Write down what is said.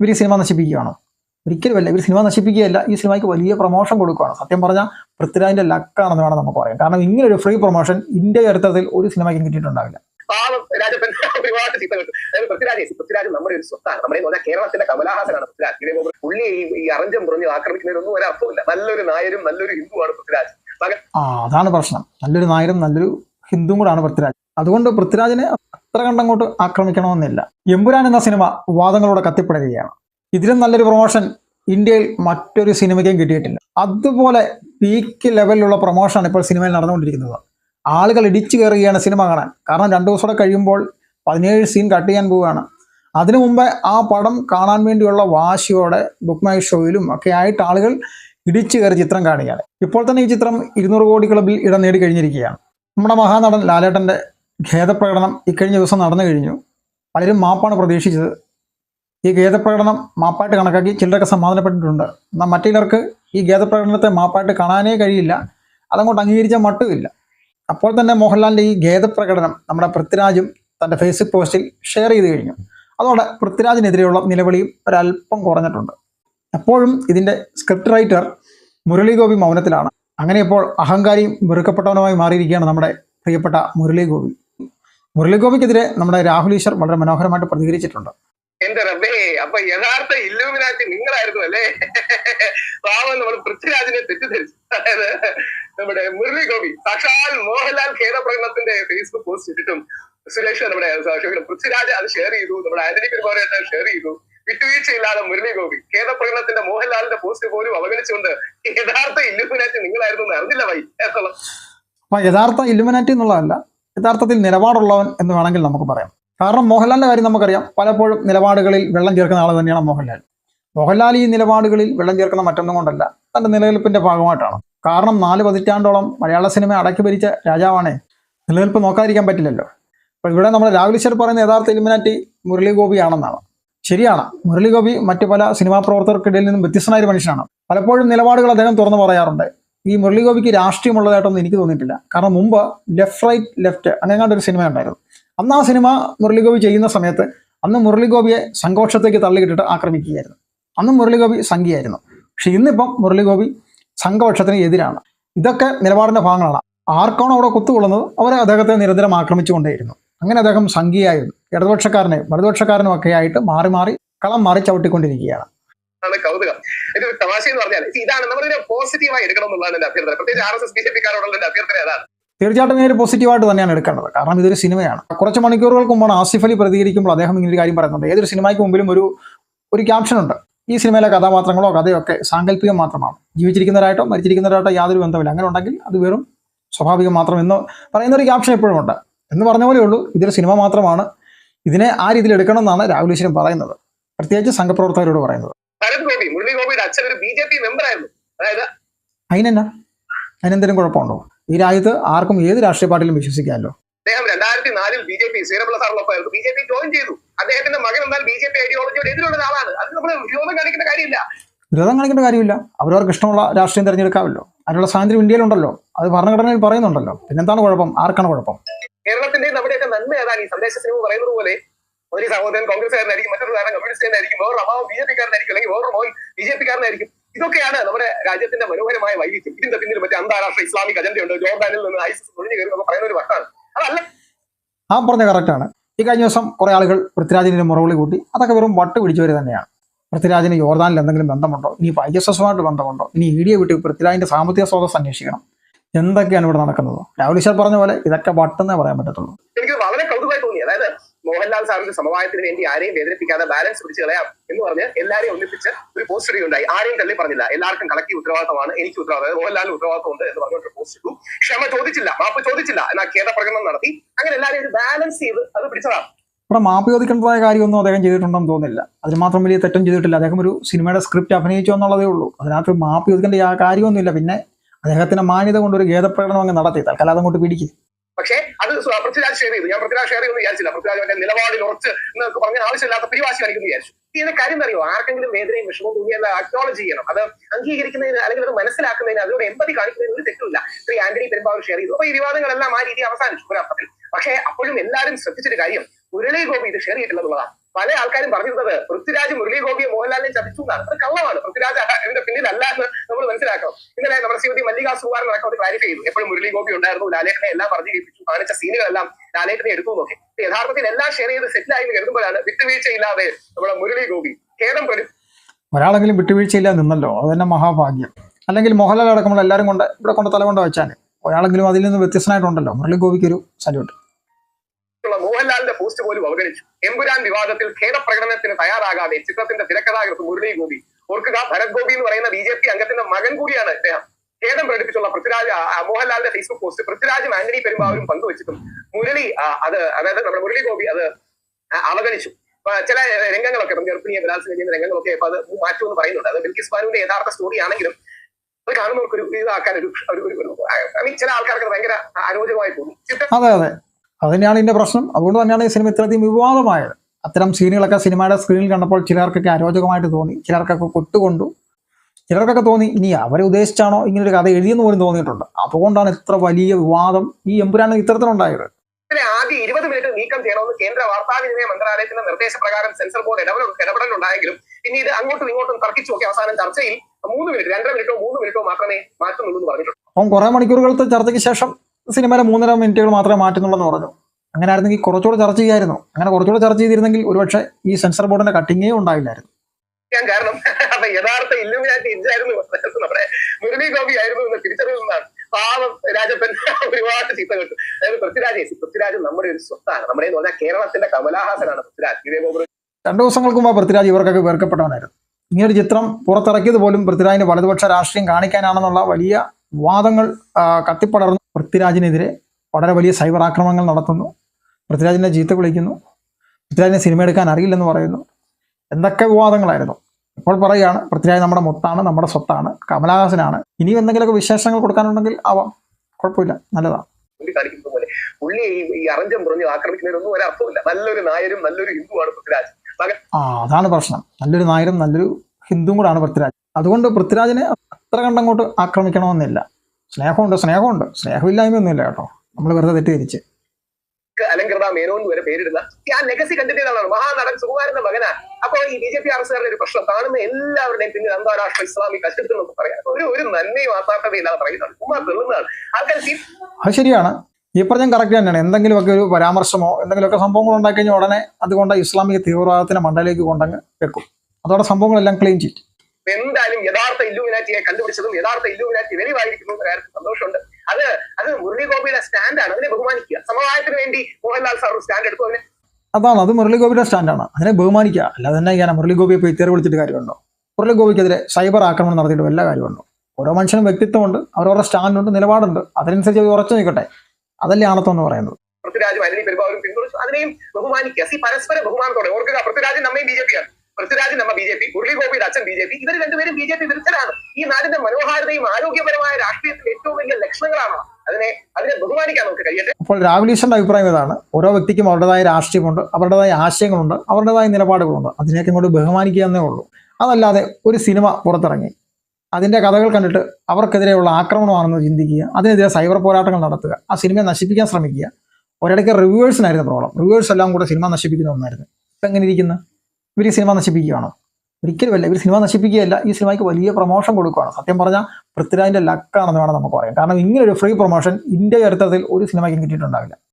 ഇവർ ഈ സിനിമ നശിപ്പിക്കുകയാണോ? ഒരിക്കലുമല്ല. ഇവർ സിനിമ നശിപ്പിക്കുകയല്ല. ഈ സിനിമയ്ക്ക് വലിയ പ്രൊമോഷൻ കൊടുക്കുകയാണ്. സത്യം പറഞ്ഞാൽ പൃഥ്വിരാജിന്റെ ലക്കാണെന്ന് വേണം നമുക്ക് പറയാം കാരണം ഇങ്ങനെ ഒരു ഫ്രീ പ്രൊമോഷൻ ഇന്ത്യ ചരിത്രത്തിൽ ഒരു സിനിമയ്ക്ക് കിട്ടിയിട്ടുണ്ടാവില്ല. പാവം രാജപ്പൻ ഒരുപാട് ചീത്ത കേട്ടു. പൃഥ്വിരാജ് പൃഥ്വിരാജ് നമ്മുടെ ഒരു സ്വത്താണ്. നമ്മുടെ എന്ന് പറഞ്ഞാൽ കേരളത്തിന്റെ കമലഹാസനാണ് പൃഥ്വിരാജ്. ഇതേപോലെ പുള്ളി ഈ അറഞ്ചം പുറഞ്ഞു ആക്രമിക്കുന്നതിനൊന്നും ഒരു അർത്ഥമില്ല നല്ലൊരു നായരും നല്ലൊരു ഹിന്ദുവാണ് പൃഥ്വിരാജ്. ആ അതാണ് പ്രശ്നം. നല്ലൊരു നായരും നല്ലൊരു ഹിന്ദുവും കൂടാണ് പൃഥ്വിരാജ്. അതുകൊണ്ട് പൃഥ്വിരാജിനെ അത്ര കണ്ടങ്ങോട്ട് ആക്രമിക്കണമെന്നില്ല. എമ്പുരാൻ എന്ന സിനിമ വാദങ്ങളോടെ കത്തിപ്പടരുകയാണ്. ഇതിലും നല്ലൊരു പ്രൊമോഷൻ ഇന്ത്യയിൽ മറ്റൊരു സിനിമയ്ക്കും കിട്ടിയിട്ടില്ല. അതുപോലെ പീക്ക് ലെവലിലുള്ള പ്രൊമോഷനാണ് ഇപ്പോൾ സിനിമയിൽ നടന്നുകൊണ്ടിരിക്കുന്നത്. ആളുകൾ ഇടിച്ചു കയറുകയാണ് സിനിമ കാണാൻ. കാരണം രണ്ടു ദിവസം കൂടെ കഴിയുമ്പോൾ പതിനേഴ് സീൻ കട്ട് ചെയ്യാൻ പോവുകയാണ്. അതിനു മുമ്പേ ആ പടം കാണാൻ വേണ്ടിയുള്ള വാശിയോടെ ബുക്ക് മൈ ഷോയിലും ഒക്കെ ആയിട്ട് ആളുകൾ ഇടിച്ചു കയറി ചിത്രം കാണുകയാണ്. ഇപ്പോൾ തന്നെ ഈ ചിത്രം ഇരുന്നൂറ് കോടി ക്ലബിൽ ഇടം നേടി കഴിഞ്ഞിരിക്കുകയാണ്. നമ്മുടെ മഹാനടൻ ലാലേട്ടന്റെ ഖേദപ്രകടനം ഇക്കഴിഞ്ഞ ദിവസം നടന്നു കഴിഞ്ഞു. പലരും മാപ്പാണ് പ്രതീക്ഷിച്ചത്. ഈ ഖേദപ്രകടനം മാപ്പായിട്ട് കണക്കാക്കി ചിലരൊക്കെ സമാധാനപ്പെട്ടിട്ടുണ്ട്. എന്നാൽ മറ്റുള്ളവർക്ക് ഈ ഖേദപ്രകടനത്തെ മാപ്പായിട്ട് കാണാനേ കഴിയില്ല. അതങ്ങോട്ട് അംഗീകരിച്ച മട്ടുമില്ല. അപ്പോൾ തന്നെ മോഹൻലാലിന്റെ ഈ ഖേദപ്രകടനം നമ്മുടെ പൃഥ്വിരാജും തന്റെ ഫേസ്ബുക്ക് പോസ്റ്റിൽ ഷെയർ ചെയ്ത് കഴിഞ്ഞു. അതോടെ പൃഥ്വിരാജിനെതിരെയുള്ള നിലവിളിയും ഒരല്പം കുറഞ്ഞിട്ടുണ്ട്. എപ്പോഴും ഇതിന്റെ സ്ക്രിപ്റ്റ് റൈറ്റർ മുരളീഗോപി മൗനത്തിലാണ്. അങ്ങനെയപ്പോൾ അഹങ്കാരിയും വെറുക്കപ്പെട്ടവനുമായി മാറിയിരിക്കുകയാണ് നമ്മുടെ പ്രിയപ്പെട്ട മുരളി ഗോപി മുരളി ഗോപിക്കെതിരെ നമ്മുടെ രാഹുൽ ഈശ്വർ വളരെ മനോഹരമായിട്ട് പ്രതികരിച്ചിട്ടുണ്ട്. എന്റെ റബ്ബേ അപ്പൊ യഥാർത്ഥ ഇല്ലുമിനാറ്റി നിങ്ങളായിരുന്നു അല്ലേ? പാവം നമ്മൾ പൃഥ്വിരാജിനെ തെറ്റിദ്ധരിച്ചു. അതായത് നമ്മുടെ മുരളി ഗോപി സാക്ഷാൽ മോഹൻലാൽ ഖേദപ്രകടനത്തിന്റെ ഫേസ്ബുക്ക് പോസ്റ്റ് ഇട്ടിട്ടും സുരേഷ് നമ്മുടെ പൃഥ്വിരാജ് അത് ഷെയർ ചെയ്തു നമ്മുടെ ആന്റണി പെരുമാറായിട്ട് ഷെയർ ചെയ്തു. വിട്ടുവീഴ്ചയില്ലാതെ മുരളി ഗോപി ഖേദപ്രകടനത്തിന്റെ മോഹൻലാലിന്റെ പോസ്റ്റ് പോലും അവഗണിച്ചുകൊണ്ട് യഥാർത്ഥ ഇല്ലുമിനാറ്റി നിങ്ങളായിരുന്നു എന്ന് അറിഞ്ഞില്ല വൈ? എന്നുള്ളത്. അപ്പം യഥാർത്ഥ ഇല്ലുമിനാറ്റി എന്നുള്ളതല്ല യഥാർത്ഥത്തിൽ നിലപാടുള്ളവൻ എന്ന് വേണമെങ്കിൽ നമുക്ക് പറയാം. കാരണം മോഹൻലാലിന്റെ കാര്യം നമുക്കറിയാം. പലപ്പോഴും നിലപാടുകളിൽ വെള്ളം ചേർക്കുന്ന ആൾ തന്നെയാണ് മോഹൻലാൽ. മോഹൻലാൽ ഈ നിലപാടുകളിൽ വെള്ളം ചേർക്കുന്ന മറ്റൊന്നും കൊണ്ടല്ല. തന്റെ നിലനിൽപ്പിന്റെ ഭാഗമായിട്ടാണ്. കാരണം നാല് പതിറ്റാണ്ടോളം മലയാള സിനിമ അടക്കി ഭരിച്ച രാജാവാണേ. നിലനിൽപ്പ് നോക്കാതിരിക്കാൻ പറ്റില്ലല്ലോ. അപ്പോൾ ഇവിടെ നമ്മൾ രാഹുൽ പറയുന്ന യഥാർത്ഥ ഇലുമിനാറ്റി മുരളി ഗോപിയാണെന്നാണ് ശരിയാണ്. മുരളി ഗോപി മറ്റു പല സിനിമാ പ്രവർത്തകർക്കിടയിൽ നിന്നും വ്യത്യസ്തനായ ഒരു മനുഷ്യനാണ്. പലപ്പോഴും നിലപാടുകൾ അദ്ദേഹം തുറന്നു പറയാറുണ്ട്. ഈ മുരളിഗോപിക്ക് രാഷ്ട്രീയമുള്ളതായിട്ടൊന്നും എനിക്ക് തോന്നിയിട്ടില്ല. കാരണം മുമ്പ് ലെഫ്റ്റ് റൈറ്റ് ലെഫ്റ്റ് അങ്ങനെ ഒരു സിനിമ ഉണ്ടായിരുന്നു. അന്ന് ആ സിനിമ മുരളിഗോപി ചെയ്യുന്ന സമയത്ത് അന്ന് മുരളിഗോപിയെ സംഘോഷത്തേക്ക് തള്ളിക്കിട്ടിട്ട് ആക്രമിക്കുകയായിരുന്നു. അന്ന് മുരളിഗോപി സംഘിയായിരുന്നു. പക്ഷെ ഇന്നിപ്പം മുരളിഗോപി സംഘപക്ഷത്തിന് എതിരാണ്. ഇതൊക്കെ നിലപാടിന്റെ ഭാഗങ്ങളാണ്. ആർക്കാണോ അവിടെ കുത്തുകൊള്ളുന്നത് അവരെ അദ്ദേഹത്തെ നിരന്തരം ആക്രമിച്ചുകൊണ്ടേയിരുന്നു. അങ്ങനെ അദ്ദേഹം സംഘിയായിരുന്നു. ഇടതുപക്ഷക്കാരനെയും വലതുപക്ഷക്കാരനും ഒക്കെ ആയിട്ട് മാറി മാറി കളം മാറി ചവിട്ടിക്കൊണ്ടിരിക്കുകയാണ് ആണ് കൗതുകം. ഒരു തമാശ എന്ന് പറഞ്ഞാൽ ഇതാണ് നമ്മളിതിനെ പോസിറ്റീവായി എടുക്കണം എന്നുള്ളതാണ് എന്റെ അഭ്യർത്ഥന. പ്രത്യേകിച്ച് R S S B J പിക്കാരോടുള്ള എന്റെ അഭ്യർത്ഥന അതാണ്. തീർച്ചയായിട്ടും ഇതിന് പോസിറ്റീവായിട്ട് തന്നെയാണ് എടുക്കേണ്ടത്. കാരണം ഇതൊരു സിനിമയാണ്. കുറച്ച് മണിക്കൂറുകൾക്ക് മുമ്പാണ് ആസിഫ് അലി പ്രതികരിക്കുമ്പോൾ അദ്ദേഹം ഇങ്ങനെ ഒരു കാര്യം പറയുന്നുണ്ട്. ഏതൊരു സിനിമയ്ക്ക് മുമ്പിലും ഒരു ഒരു ക്യാപ്ഷൻ ഉണ്ട്. ഈ സിനിമയിലെ കഥാപാത്രങ്ങളോ കഥയോ ഒക്കെ സാങ്കല്പികം മാത്രമാണ്. ജീവിച്ചിരിക്കുന്നവരായിട്ടോ മരിച്ചിരിക്കുന്നവരായിട്ടോ യാതൊരു ബന്ധമില്ല അങ്ങനെ ഉണ്ടെങ്കിൽ അത് വെറും സ്വാഭാവികം മാത്രം എന്ന് പറയുന്ന ഒരു ക്യാപ്ഷൻ എപ്പോഴും ഉണ്ട്. എന്ന് പറഞ്ഞ പോലെ ഉള്ളൂ ഇതൊരു സിനിമ മാത്രമാണ്. ഇതിനെ ആ രീതിയിൽ എടുക്കണം എന്നാണ് രാഹുൽ ഈശ്വരൻ പറയുന്നത്. പ്രത്യേകിച്ച് സംഘപ്രവർത്തകരോട് പറയുന്നത്. ഭരത് ഗോപി മുരളി ഗോപിയുടെ അച്ഛൻ ഒരു ബി ജെ പി മെമ്പർ ആയിരുന്നു. അതായത് അതിനെന്നാ? അതിനെന്തെങ്കിലും കുഴപ്പമുണ്ടോ? ഈ രാജ്യത്ത് ആർക്കും ഏത് രാഷ്ട്രീയ പാർട്ടിയിലും വിശ്വസിക്കാമല്ലോ. അദ്ദേഹം രണ്ടായിരത്തി നാലിൽ ബി ജെ പി സീരപിള്ള സാറിനൊപ്പമായിരുന്നു ബി ജെ പി ജോയിൻ ചെയ്തു. അദ്ദേഹത്തിന്റെ മകൻ എന്നാൽ ബി ജെ പി ഐഡിയോളജിയോട് എതിരുള്ള ഒരാളാണ്. അത് നമ്മൾ വിരോധം കാണിക്കേണ്ട കാര്യമില്ല. വിരോധം കാണിക്കേണ്ട കാര്യമില്ല. അവരവർക്ക് ഇഷ്ടമുള്ള രാഷ്ട്രീയം തിരഞ്ഞെടുക്കാമല്ലോ. അതിനുള്ള സ്വാതന്ത്ര്യം ഇന്ത്യയിലുണ്ടല്ലോ. അത് ഭരണഘടനയിൽ പറയുന്നുണ്ടല്ലോ. പിന്നെന്താണ് കുഴപ്പം? ആർക്കാണ് കുഴപ്പം? കേരളത്തിന്റെ നമ്മുടെയൊക്കെ നന്മ ഏതാണ്? ഈ സന്ദേശ സിനിമ പറയുന്നത് പോലെ ഒരു സഹോദരൻ കോൺഗ്രസ്സുകാരനായിരിക്കും മറ്റൊരു കാരണം കമ്മ്യൂണിസ്റ്റുകാരനായിരിക്കും വേറൊരു അമ്മാവ് ബി ജെ പിക്കാരനായിരിക്കും അല്ലെങ്കിൽ വേറൊരു മോൻ ബി ജെ പിക്കാരനായിരിക്കും. ഇതൊക്കെയാണ് നമ്മുടെ രാജ്യത്തിന്റെ മനോഹരമായ വൈവിധ്യം. ഇതിന്റെ പിന്നിൽ മറ്റേ അന്താരാഷ്ട്ര ഇസ്ലാമിക് അജണ്ടയുണ്ട്. ജോർദാനിൽ നിന്ന് ഐസിസ് ഒഴിഞ്ഞു കയറി പറയുന്ന ഒരു വട്ടാണ് അതല്ല. ആ പറഞ്ഞ കറക്റ്റാണ് ഈ കഴിഞ്ഞ ദിവസം കുറെ ആളുകൾ പൃഥ്വിരാജിനെ മുറവിളി കൂട്ടി. അതൊക്കെ വെറും വട്ട് പിടിച്ചവർ തന്നെയാണ്. പൃഥ്വിരാജിന് യോർദാനിൽ എന്തെങ്കിലും ബന്ധമുണ്ടോ? ഇനി ഐ എസ് എസുമായിട്ട് ബന്ധമുണ്ടോ? ഇനി ഇ ഡിയെ വിട്ട് പൃഥ്വിരാജിന്റെ സാമ്പത്തിക സ്രോതസ് അന്വേഷിക്കണം. എന്തൊക്കെയാണ് ഇവിടെ നടക്കുന്നത്? രാഹുൽ ഈശ്വർ പറഞ്ഞ പോലെ ഇതൊക്കെ വട്ടെന്നേ പറയാൻ പറ്റത്തുള്ളൂ. എനിക്ക് വളരെ കൗതുകമായി തോന്നി. അതായത് മോഹൻലാൽ സാറിന്റെ സമവായത്തിന് വേണ്ടി ആരെയും വേദനിപ്പിക്കാതെ ബാലൻസ് പിടിച്ച് കളയാം എന്ന് പറഞ്ഞ് എല്ലാരെയും ഒന്നിപ്പിച്ച് ഒരു പോസ്റ്റ് ഉണ്ടായി. ആരെയും തള്ളി പറഞ്ഞില്ല. എല്ലാവർക്കും കളക്റ്റീവ് ഉത്തരവാദിത്തമാണ് എനിക്ക് ഉത്തരവാദിത്തം. മോഹൻലാലിന് ഉത്തരവാദിത്തം ഉണ്ട് എന്ന് പറഞ്ഞൊരു പോസ്റ്റ് ഇട്ടു. ക്ഷമ ചോദിച്ചില്ല മാപ്പ് ചോദിച്ചില്ല. എന്നാൽ ഖേദപ്രകടനം നടത്തി. അങ്ങനെ എല്ലാവരും ഒരു ബാലൻസ് ചെയ്ത് അത് പിടിച്ചതാണ്. ഇവിടെ മാപ്പ് ചോദിക്കേണ്ടതായ കാര്യമൊന്നും അദ്ദേഹം ചെയ്തിട്ടുണ്ടെന്ന് തോന്നുന്നില്ല. അതിന് മാത്രം വലിയ തെറ്റും ചെയ്തിട്ടില്ല. അദ്ദേഹം ഒരു സിനിമയുടെ സ്ക്രിപ്റ്റ് അഭിനയിച്ചു എന്നുള്ളതേ ഉള്ളൂ. അതിനകത്ത് മാപ്പ് ചോദിക്കേണ്ട കാര്യമൊന്നുമില്ല. പിന്നെ അദ്ദേഹത്തിന്റെ മാന്യത കൊണ്ട് ഒരു ഖേദപ്രകടനം അങ്ങ് നടത്തി. തൽക്കാലം അതങ്ങോട്ട് പിടിക്കും. പക്ഷേ അത് പൃഥ്വിരാജ് ഷെയർ ചെയ്തു. ഞാൻ പൃഥ്വിരാജ് ഷെയർ ചെയ്യുമെന്ന് വിചാരിച്ചില്ല. പൃഥ്വിരാജ് അവന്റെ നിലപാടിൽ ഉറച്ച് എന്നൊക്കെ പറഞ്ഞ ആവശ്യമില്ലാത്ത പിരിവാശി കാണിക്കുന്നു വിചാരിച്ചു. ഇതിന്റെ കാര്യം അറിയോ? ആർക്കെങ്കിലും വേദനയും വിഷമവും തോന്നിയാൽ അക്നോളജ് ചെയ്യണം. അത് അംഗീകരിക്കുന്നതിന് അല്ലെങ്കിൽ അത് മനസ്സിലാക്കുന്നതിന് അതിലൂടെ എമ്പതി കാണിക്കുന്നതിന് ഒരു തെറ്റില്ല ശ്രീ ആന്റണി പെരുമ്പാവൂർ ഷെയർ ചെയ്തു. അപ്പൊ ഈ വിവാദങ്ങളെല്ലാം ആ രീതി അവസാനിച്ചു ഒരർത്ഥത്തിൽ പക്ഷേ അപ്പോഴും എല്ലാവരും ശ്രദ്ധിച്ചൊരു കാര്യം മുരളി ഗോപി ഇത് ഷെയർ ചെയ്തിട്ടുള്ളതാണ്. പല ആൾക്കാരും പറഞ്ഞിരുന്നത് പൃഥ്വിരാജ് മുരളി ഗോപിയെ മോഹൻലാലിനെ ചതിച്ചു എന്നാണ്. അത് കള്ളമാണ്. പൃഥ്വിരാജ് ഇതിന്റെ പിന്നിലല്ല എന്ന് നമ്മൾ മനസ്സിലാക്കണം. ഇന്നലെ നമ്മുടെ ശ്രീമതി മല്ലികാ അടക്കം അത് ക്ലാരിഫൈ ചെയ്തു. എപ്പോഴും മുരളി ഗോപി ഉണ്ടായിരുന്നു. ലാലേട്ടനെ എല്ലാം പറഞ്ഞു കേൾപ്പിച്ചു. കാണിച്ച സീനുകളെല്ലാം ലാലേട്ടനെ നോക്കി യഥാർത്ഥത്തിൽ എല്ലാം ഷെയർ ചെയ്ത് സെറ്റിൽ ആയി എന്ന് കരുതുമ്പോഴാണ് വിട്ടുവീഴ്ചയില്ലാതെ നമ്മുടെ മുരളി ഗോപി ഖേദം പ്രതി ഒരാളെങ്കിലും വിട്ടുവീഴ്ചയില്ലാതെ നിന്നല്ലോ അത് തന്നെ മഹാഭാഗ്യം. അല്ലെങ്കിൽ മോഹൻലാൽ അടക്കമുള്ള എല്ലാവരും കൊണ്ട് ഇവിടെ കൊണ്ട് തല കൊണ്ട് വെച്ചാൽ ഒരാളെങ്കിലും അതിൽ നിന്ന് വ്യത്യസ്തനായിട്ടുണ്ടല്ലോ. മുരളി ഗോപിക്ക് ഒരു സല്യൂട്ട് മോഹൻലാലിന്റെ പോസ്റ്റ് പോലും അവഗണിച്ചു. എമ്പുരാൻ വിവാദത്തിൽ ഖേദപ്രകടനത്തിന് തയ്യാറാകാതെ ചിത്രത്തിന്റെ തിരക്കഥാകൃത്ത് മുരളി ഗോപി. ഓർക്കുക ഭരത് ഗോപി എന്ന് പറയുന്ന ബി ജെ പി അംഗത്തിന്റെ മകൻ കൂടിയാണ് അദ്ദേഹം ഖേദം പ്രകടിപ്പിച്ചുള്ള പൃഥ്വിരാജ് മോഹൻലാലിന്റെ ഫേസ്ബുക്ക് പോസ്റ്റ് പൃഥ്വിരാജും ആന്റണി പെരുമ്പാവൂരും പങ്കുവച്ചിട്ടും മുരളി അത് അതായത് നമ്മുടെ മുരളി ഗോപി അത് അവഗണിച്ചു. ചില രംഗങ്ങളൊക്കെ ഇപ്പം ഗർഭിണിയെ ബലാത്സംഗം ചെയ്യുന്ന രംഗങ്ങളൊക്കെ അത് മാറ്റുമെന്ന് പറയുന്നുണ്ട്. അത് ബിൽക്കിസ് ബാനുവിന്റെ യഥാർത്ഥ സ്റ്റോറി ആണെങ്കിലും അത് കാണുന്നവർക്ക് ഒരു ഇതാക്കാൻ ഒരു ഒരു- I ചില ആൾക്കാർക്ക് ഭയങ്കര അരോചകമായി തോന്നി. അതെ അതെ അത്. തന്നെയാണ് ഇതിന്റെ പ്രശ്നം. അതുകൊണ്ട് തന്നെയാണ് ഈ സിനിമ ഇത്രയധികം വിവാദമായത്. അത്തരം സീനുകളൊക്കെ സിനിമയുടെ സ്ക്രീനിൽ കണ്ടപ്പോൾ ചിലർക്കൊക്കെ അരോചകമായിട്ട് തോന്നി. ചിലർക്കൊക്കെ കൊട്ടുകൊണ്ടു. ചിലർക്കൊക്കെ തോന്നി ഇനി അവരെ ഉദ്ദേശിച്ചാണോ ഇങ്ങനെ ഒരു കഥ എഴുതിയെന്ന് പോലും തോന്നിയിട്ടുണ്ട്. അതുകൊണ്ടാണ് ഇത്ര വലിയ വിവാദം ഈ എമ്പുരാൻ ഇത്തരത്തിലുണ്ടായത്. ആദ്യം ഇരുപത് മിനിറ്റ് നീക്കം ചെയ്യണമെന്ന് കേന്ദ്ര വാർത്താവിനിമയ മന്ത്രാലയത്തിന്റെ നിർദ്ദേശപ്രകാരം സെൻസർ ബോർഡ് ഇടപെടൽ ഇടപെടലുണ്ടായെങ്കിലും ഇത് അങ്ങോട്ടും ഇങ്ങോട്ടും തർക്കിച്ചു നോക്കി അവസാനം ചർച്ചയിൽ മൂന്ന് മിനിറ്റ് രണ്ടര മിനിറ്റോ മൂന്ന് മിനിറ്റോ മാത്രമേ മാറ്റുന്നുള്ളൂ എന്ന് പറഞ്ഞിട്ടുണ്ട്. അപ്പം കുറേ മണിക്കൂറുകളത്തെ ചർച്ചയ്ക്ക് ശേഷം സിനിമയിലെ മൂന്നര മിനിറ്റുകൾ മാത്രമേ മാറ്റുന്നുള്ളെന്ന് പറഞ്ഞു. അങ്ങനെ ആയിരുന്നെങ്കിൽ കുറച്ചുകൂടെ ചർച്ച ചെയ്യായിരുന്നു. അങ്ങനെ കുറച്ചുകൂടെ ചർച്ച ചെയ്തിരുന്നെങ്കിൽ ഒരുപക്ഷെ ഈ സെൻസർ ബോർഡിന്റെ കട്ടിങ്ങേ ഉണ്ടായില്ലായിരുന്നു. ഞാൻ കാരണം. അപ്പൊ യഥാർത്ഥ ഇല്ലുമിനാറ്റി ഇഞ്ചായിരുന്നു നമ്മുടെ മുരളി ഗോപി ആയിരുന്നു എന്ന് തിരിച്ചറിയുന്നതാണ് പാവം രാജപ്പൻ ഒരുപാട് ചീത്ത കേട്ടു. അതായത് പൃഥ്വിരാജ് പൃഥ്വിരാജ് നമ്മുടെ ഒരു സ്വത്താണ്. നമ്മുടെ എന്ന് പറഞ്ഞാൽ കേരളത്തിന്റെ കമലഹാസനാണ് പൃഥ്വിരാജ്. ഇതേപോലെ രണ്ടു ദിവസങ്ങൾക്ക് മുമ്പ് പൃഥ്വിരാജ് ഇവർക്കൊക്കെ വെറുക്കപ്പെട്ടവനായിരുന്നു. ഇങ്ങനൊരു ചിത്രം പുറത്തിറക്കിയത് പോലും പൃഥ്വിരാജിന് വലതുപക്ഷ രാഷ്ട്രീയം കാണിക്കാനാണെന്നുള്ള വലിയ വാദങ്ങൾ കത്തിപ്പടർന്നു. പൃഥ്വിരാജിനെതിരെ വളരെ വലിയ സൈബർ ആക്രമണങ്ങൾ നടത്തുന്നു. പൃഥ്വിരാജിനെ ചീത്ത വിളിക്കുന്നു. പൃഥ്വിരാജിനെ സിനിമ എടുക്കാൻ അറിയില്ലെന്ന് പറയുന്നു. എന്തൊക്കെ വിവാദങ്ങളായിരുന്നു? ഇപ്പോൾ പറയുകയാണ് പൃഥ്വിരാജ് നമ്മുടെ മുത്താണ് നമ്മുടെ സ്വത്താണ് കമലഹാസനാണ്. ഇനിയും എന്തെങ്കിലുമൊക്കെ വിശേഷങ്ങൾ കൊടുക്കാനുണ്ടെങ്കിൽ ആവാം. കുഴപ്പമില്ല നല്ലതാണ് കാണിക്കുന്നത് പോലെ. പുള്ളി ഈ ഈ അറഞ്ചം പുറഞ്ഞു ആക്രമിക്കുന്നതിനൊന്നും ഒരു അർത്ഥമില്ല നല്ലൊരു നായരും നല്ലൊരു ഹിന്ദുവാണ് പൃഥ്വിരാജ്. ആ അതാണ് പ്രശ്നം. നല്ലൊരു നായരും നല്ലൊരു ഹിന്ദുവും കൂടാണ് പൃഥ്വിരാജ്. അതുകൊണ്ട് പൃഥ്വിരാജിനെ അത്ര കണ്ടങ്ങോട്ട് ആക്രമിക്കണമെന്നില്ല. സ്നേഹമുണ്ട് സ്നേഹമുണ്ട്. സ്നേഹമില്ലായ്മയൊന്നുമില്ല കേട്ടോ. നമ്മൾ വെറുതെ തെറ്റിദ്ധരിച്ച്. അലങ്കൃത മേനോൻ വരെ പേരിടുന്ന ആ ലെഗസി കണ്ടിട്ടുള്ളതാണ് മഹാനടൻ സുകുമാരന്റെ മകനാ. അപ്പൊ ഈ ബി ജെ പി ആർസുകാരുടെ ഒരു പ്രശ്നം കാണുന്ന എല്ലാവരുടെയും പിന്നെ അന്താരാഷ്ട്ര ഇസ്ലാമിക് അശുദ്ധം പറയാം. ഒരു ഒരു നന്മയും ആത്മാർത്ഥതയില്ലാതെ പറയുന്നതാണ് ചുമ്മാ തെളിഞ്ഞാണ് ആൾക്കാർ അത് ശരിയാണ്. ഈ പറഞ്ഞ കറക്റ്റ് തന്നെയാണ്. എന്തെങ്കിലുമൊക്കെ ഒരു പരാമർശമോ എന്തെങ്കിലുമൊക്കെ സംഭവങ്ങൾ ഉണ്ടാക്കി കഴിഞ്ഞാൽ ഉടനെ അതുകൊണ്ട് ഇസ്ലാമിക തീവ്രവാദത്തിന്റെ മണ്ടയിലേക്ക് കൊണ്ടങ്ങ് വെക്കും. അതോടെ സംഭവങ്ങളെല്ലാം ക്ലീൻ ചെയ്യും എന്തായാലും യഥാർത്ഥ ഇല്ലുമിനാറ്റിയെ കണ്ടുപിടിച്ചതും യഥാർത്ഥ ഇല്ലുമിനാറ്റി വെളിവായിരിക്കുന്നു കാര്യത്തിൽ സന്തോഷമുണ്ട്. അത് അത് മുരളി സ്റ്റാൻഡാണ് അതിനെ ബഹുമാനിക്കുക. സമവായത്തിന് വേണ്ടി മോഹൻലാൽ സാർ സ്റ്റാൻഡ് എടുത്തു അതിനെ. അതാണ്. അത് മുരളി ഗോപിയുടെ സ്റ്റാൻഡാണ് അതിനെ ബഹുമാനിക്കുക. അല്ലാതെ തന്നെ ഞാൻ മുരളി ഗോപിയെ പോയി തെറി വിളിച്ചിട്ട് കാര്യമുണ്ടോ? മുരളി ഗോപിക്കെതിരെ സൈബർ ആക്രമണം നടത്തിയിട്ട് വല്ല കാര്യമുണ്ടോ? ഓരോ മനുഷ്യനും വ്യക്തിത്വമുണ്ട്. അവരവരുടെ സ്റ്റാൻഡുണ്ട് നിലപാടുണ്ട്. അതിനനുസരിച്ച് അവർ ഉറച്ചു നിൽക്കട്ടെ. അതല്ലേ ആണത്വം എന്ന് പറയുന്നത്. പൃഥ്വിരാജ് അനിൽ പെരുമ്പാവൂരും പിന്തുണച്ചു. അതിനെയും ബഹുമാനിക്കുക. സി പരസ്പര ബഹുമാനത്തോടെ ഓർക്കുക. പൃഥ്വിരാജ് നമ്മയും ബി ജെ പിയാണ് ആണ് പൃഥ്വിരാജൻ നമ്മ ബി ജെ പി മുരളി ഗോപിയുടെ അച്ഛൻ ബി ജെ പി ഇവർ രണ്ടുപേരും ബി ജെ പി വിരുദ്ധരാണ്. ഈ നാടിന്റെ മനോഹാരിതയും ആരോഗ്യപരമായ രാഷ്ട്രീയത്തിന്റെ ഏറ്റവും വലിയ ലക്ഷണങ്ങളാണ് അതിനെ അതിനെ ബഹുമാനിക്കാൻ നമുക്ക് കഴിയട്ടെ. അപ്പോൾ രാഹുൽ ഈശ്വറിന്റെ അഭിപ്രായം ഇതാണ്. ഓരോ വ്യക്തിക്കും അവരുടേതായ രാഷ്ട്രീയമുണ്ട് അവരുടേതായ ആശയങ്ങളുണ്ട് അവരുടേതായ നിലപാടുകളുണ്ട്. അതിനെയൊക്കെ ഇങ്ങോട്ട് ബഹുമാനിക്കുക എന്നേ ഉള്ളൂ. അതല്ലാതെ ഒരു സിനിമ പുറത്തിറങ്ങി അതിന്റെ കഥകൾ കണ്ടിട്ട് അവർക്കെതിരെയുള്ള ആക്രമണമാണെന്ന് ചിന്തിക്കുക അതിനെതിരെ സൈബർ പോരാട്ടങ്ങൾ നടത്തുക ആ സിനിമയെ നശിപ്പിക്കാൻ ശ്രമിക്കുക ഒരിടയ്ക്ക് റിവ്യൂവേഴ്സിനായിരുന്നു പ്രോബ്ലം. റിവ്യൂവേഴ്സ് എല്ലാം കൂടെ സിനിമ നശിപ്പിക്കുന്ന ഒന്നായിരുന്നു. ഇപ്പം എങ്ങനെ ഇരിക്കുന്നു? ഇവർ സിനിമ നശിപ്പിക്കുകയാണോ? ഒരിക്കലുമല്ല ഇവർ സിനിമ നശിപ്പിക്കുകയല്ല. ഈ സിനിമയ്ക്ക് വലിയ പ്രൊമോഷൻ കൊടുക്കുകയാണ് സത്യം പറഞ്ഞാൽ പൃഥ്വിരാജിന്റെ ലക്കാണെന്ന് വേണം നമുക്ക് പറയാം കാരണം ഇങ്ങനെ ഒരു ഫ്രീ പ്രൊമോഷൻ ഇന്ത്യ ചരിത്രത്തിൽ ഒരു സിനിമയ്ക്കും കിട്ടിയിട്ടുണ്ടാവില്ല.